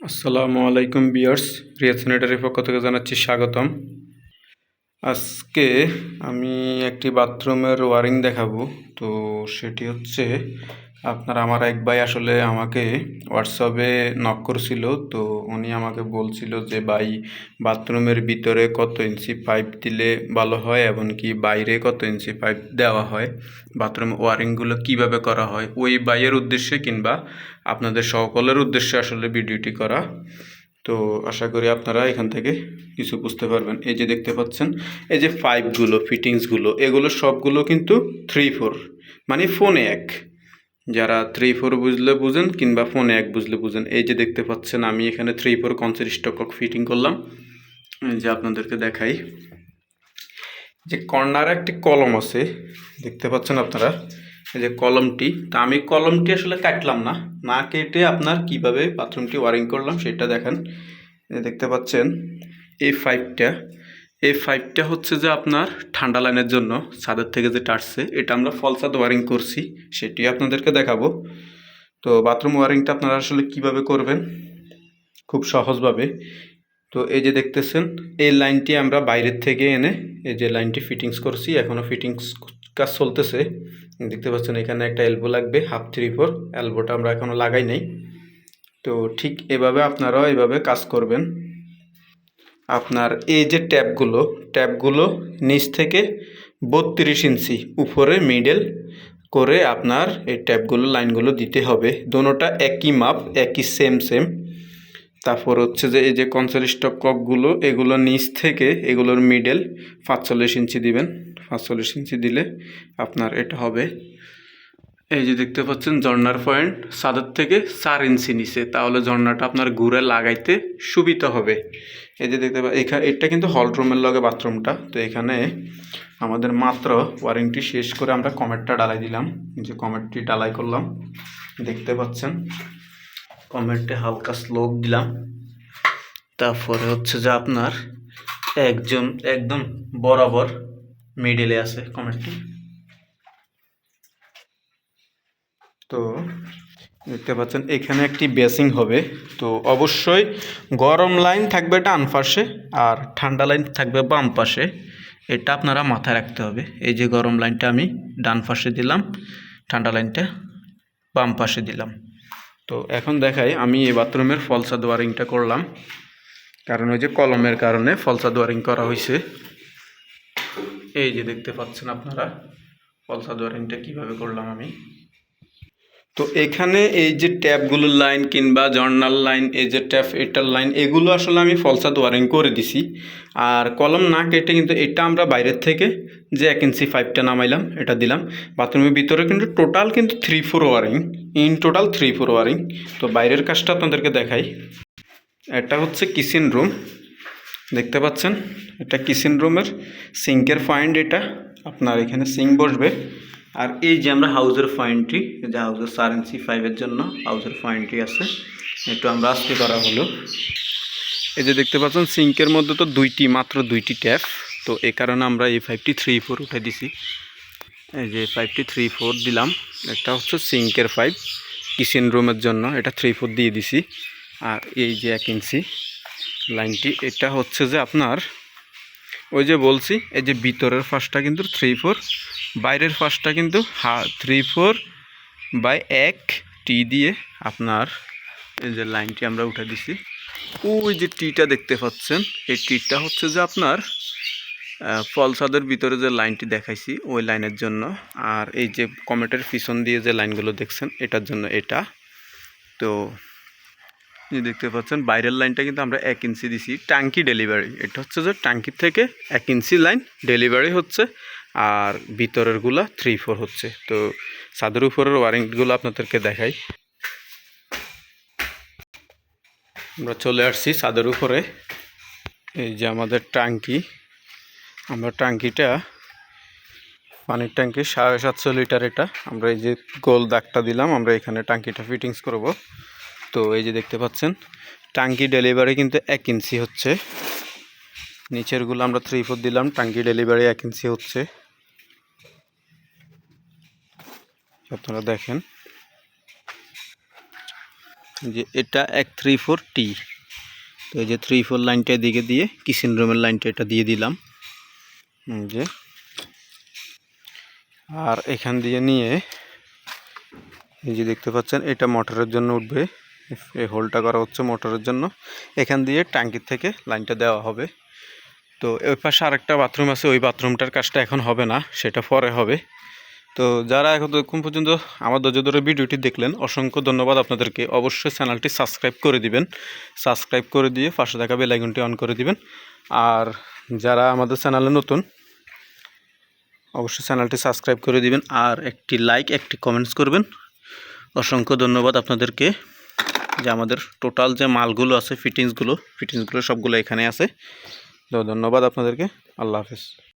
আসসালামু আলাইকুম বিয়ার্স রিয়া স্যানিটারির পক্ষ থেকে জানাচ্ছি স্বাগতম। আজকে আমি একটি বাথরুমের ওয়ারিং দেখাবো। তো সেটি হচ্ছে, আপনার আমার এক ভাই আসলে আমাকে হোয়াটসঅ্যাপে নক করছিল। তো উনি আমাকে বলছিল যে, ভাই বাথরুমের ভিতরে কত ইঞ্চি পাইপ দিলে ভালো হয় এমনকি বাইরে কত ইঞ্চি পাইপ দেওয়া হয়? বাথরুম ওয়ারিংগুলো কীভাবে করা হয়? ওই বাইয়ের উদ্দেশ্যে কিংবা আপনাদের সকলের উদ্দেশ্যে আসলে ভিডিওটি করা। তো আশা করি আপনারা এখান থেকে কিছু বুঝতে পারবেন। এই যে দেখতে পাচ্ছেন, এই যে পাইপগুলো ফিটিংসগুলো এগুলো সবগুলো কিন্তু থ্রি ফোর মানে ফোনে এক। যারা থ্রি ফোর বুঝলে বুঝেন কিংবা ফোনে এক বুঝলে বুঝেন, এই যে দেখতে পাচ্ছেন, আমি এখানে থ্রি ফোর কনসের স্টকক ফিটিং করলাম। যে আপনাদেরকে দেখাই। যে কর্নারে একটি কলম আছে, দেখতে পাচ্ছেন আপনারা? এই যে কলমটি, তা আমি কলমটি আসলে কাটলাম না। না কেটে আপনার কীভাবে বাথরুমটি ওয়ারিং করলাম সেটা দেখেন। দেখতে পাচ্ছেন, এই ফাইভটা এই ফাইভটা হচ্ছে যে আপনার ঠান্ডা লাইনের জন্য, ছাদের থেকে যেটা আসছে এটা আমরা ফলসাদ ওয়ারিং করছি, সেটি আপনাদেরকে দেখাবো। তো বাথরুম ওয়ারিংটা আপনারা আসলে কীভাবে করবেন? খুব সহজভাবে। তো এই যে দেখতেছেন, এই লাইনটি আমরা বাইরের থেকে এনে এই যে লাইনটি ফিটিংস করছি এখনও ফিটিংস কাজ চলতেছে। দেখতে পাচ্ছেন এখানে একটা এলবো লাগবে হাফ থ্রি ফোর এলবোটা আমরা এখনও লাগাই নাই। তো ঠিক এভাবে আপনারাও এভাবে কাজ করবেন। আপনার এই যে ট্যাপগুলো ট্যাপগুলো নিচ থেকে বত্রিশ ইঞ্চি উপরে মিডল করে আপনার এই ট্যাপগুলো, লাইনগুলো দিতে হবে। দোনোটা একই মাপ, একই সেম সেম তারপর হচ্ছে যে এই যে স্টক ককগুলো এগুলো নিচ থেকে এগুলোর মিডেল পাঁচচল্লিশ ইঞ্চি দিবেন। পাঁচচল্লিশ ইঞ্চি দিলে আপনার এটা হবে। এই যে দেখতে পাচ্ছেন ঝর্নার পয়েন্ট, সাদের থেকে চার ইঞ্চি নিচে। তাহলে ঝর্নাটা আপনার ঘুরে লাগাইতে সুবিধা হবে। এই যে দেখতে পা এখানে এটা কিন্তু হলরুমের লগে বাথরুমটা। তো এখানে আমাদের মাত্র ওয়ারিংটি শেষ করে আমরা কমেটটা ডালাই দিলাম। যে কমেটটি ডালাই করলাম, দেখতে পাচ্ছেন। কমেন্টে হালকা স্লোপ দিলাম। তারপরে হচ্ছে যে আপনার একজন, একদম বরাবর মিডিলে আছে কমেন্টটি তো দেখতে পাচ্ছেন, এখানে একটি বেসিং হবে। তো অবশ্যই গরম লাইন থাকবে ডান পাশে আর ঠান্ডা লাইন থাকবে বাম পাশে। এটা আপনারা মাথায় রাখতে হবে। এই যে গরম লাইনটা আমি ডান পাশে দিলাম, ঠান্ডা লাইনটা বাম পাশে দিলাম। তো এখন দেখাই, আমি এই বাথরুমের ফলসা দোয়ারিংটা করলাম। কারণ ওই যে কলমের কারণে ফলসা দোয়ারিং করা হয়েছে এই যে দেখতে পাচ্ছেন আপনারা, ফলসা দোয়ারিংটা কীভাবে করলাম আমি? তো এখানে এই যে ট্যাপগুলোর লাইন কিংবা জর্নাল লাইন, এই যে ট্যাপ এটার লাইন, এগুলো আসলে আমি ফলসা ওয়ারিং করে দিছি। আর কলম না কেটে কিন্তু এটা আমরা বাইরের থেকে যে এক ইঞ্চি ফাইভটা নামাইলাম, এটা দিলাম। বাথরুমের ভিতরে কিন্তু টোটাল কিন্তু three four wiring in total three four wiring তো বাইরের কাজটা আপনাদেরকে দেখাই। এটা হচ্ছে কিচেন রুম দেখতে পাচ্ছেন? এটা কিচেন রুমের সিঙ্কের পয়েন্ট এটা। আপনার এখানে সিঙ্ক বসবে। আর এই যে আমরা হাউজের পয়েন্টটি যে হাউজের চার ইঞ্চি ফাইভের জন্য হাউজের পয়েন্টটি আছে, একটু আমরা আজকে করা হলো। এই যে দেখতে পাচ্ছেন সিঙ্কের মধ্যে তো দুইটি, মাত্র দুইটি ট্যাপ তো এই কারণে আমরা এই ফাইভটি থ্রি ফোর উঠে দিছি। এই যে ফাইভটি থ্রি ফোর দিলাম একটা হচ্ছে সিঙ্কের ফাইভ কিচেন রুমের জন্য এটা থ্রি ফোর দিয়ে দিছি। আর এই যে এক ইঞ্চি লাইনটি এটা হচ্ছে যে আপনার, ওই যে বলছি, এই যে ভিতরের ফার্স্টটা কিন্তু থ্রি ফোর বাইরের ফার্স্টটা কিন্তু হা থ্রি ফোর বাই এক টি দিয়ে আপনার এই যে লাইনটি আমরা উঠে দিছি। ওই যে টিটা দেখতে পাচ্ছেন, এই টিটা হচ্ছে যে আপনার ফলসাদের ভিতরে যে লাইনটি দেখাইছি, ওই লাইনের জন্য। আর এই যে কমেটের পিছন দিয়ে যে লাইনগুলো দেখছেন, এটার জন্য এটা। তো দেখতে পাচ্ছেন, বাইরের লাইনটা কিন্তু আমরা এক ইঞ্চি দিছি। ট্যাঙ্কি ডেলিভারি, এটা হচ্ছে যে ট্যাঙ্কির থেকে এক ইঞ্চি লাইন ডেলিভারি হচ্ছে। আর ভিতরেরগুলো থ্রি ফোর হচ্ছে। তো ছাদের উপরের ওয়ারিংগুলো আপনাদেরকে দেখাই। আমরা চলে আসছি ছাদের উপরে। এই যে আমাদের ট্যাঙ্কি। আমরা ট্যাঙ্কিটা, পানির ট্যাঙ্কি সাড়ে সাতশো লিটার এটা। আমরা এই যে গোল দাগটা দিলাম, আমরা এখানে ট্যাঙ্কিটা ফিটিংস করব। তো এই যে দেখতে পাচ্ছেন, ট্যাঙ্কি ডেলিভারি কিন্তু এক ইঞ্চি হচ্ছে। নিচেরগুলো আমরা থ্রি ফোর দিলাম ট্যাঙ্কি ডেলিভারি এক ইঞ্চি হচ্ছে। আপনারা দেখেন। যে এটা এক থ্রি ফোর টি তো এই যে থ্রি ফোর লাইনটা এদিকে দিয়ে কিচেন রুমের লাইনটা এটা দিয়ে দিলাম। যে। আর এখান দিয়ে নিয়ে, এই যে দেখতে পাচ্ছেন, এটা মোটরের জন্য উঠবে। এই হোলটা করা হচ্ছে মোটরের জন্য। এখান দিয়ে ট্যাঙ্কির থেকে লাইনটা দেওয়া হবে। তো ওই পাশে আরেকটা বাথরুম আছে, ওই বাথরুমটার কাজটা এখন হবে না, সেটা পরে হবে। তো যারা এখন এখন পর্যন্ত আমার ধৈর্য ধরে ভিডিওটি দেখলেন, অসংখ্য ধন্যবাদ আপনাদেরকে। অবশ্যই চ্যানেলটি সাবস্ক্রাইব করে দিবেন। সাবস্ক্রাইব করে দিয়ে পাশে থাকা বেলাইকনটি অন করে দিবেন। আর যারা আমাদের চ্যানেলে নতুন, অবশ্যই চ্যানেলটি সাবস্ক্রাইব করে দিবেন আর একটি লাইক, একটি কমেন্টস করবেন। অসংখ্য ধন্যবাদ আপনাদেরকে যে আমাদের টোটাল যে মালগুলো আছে ফিটিংসগুলো ফিটিংসগুলো সবগুলো এখানে আছে। তো ধন্যবাদ আপনাদেরকে। আল্লাহ হাফেজ।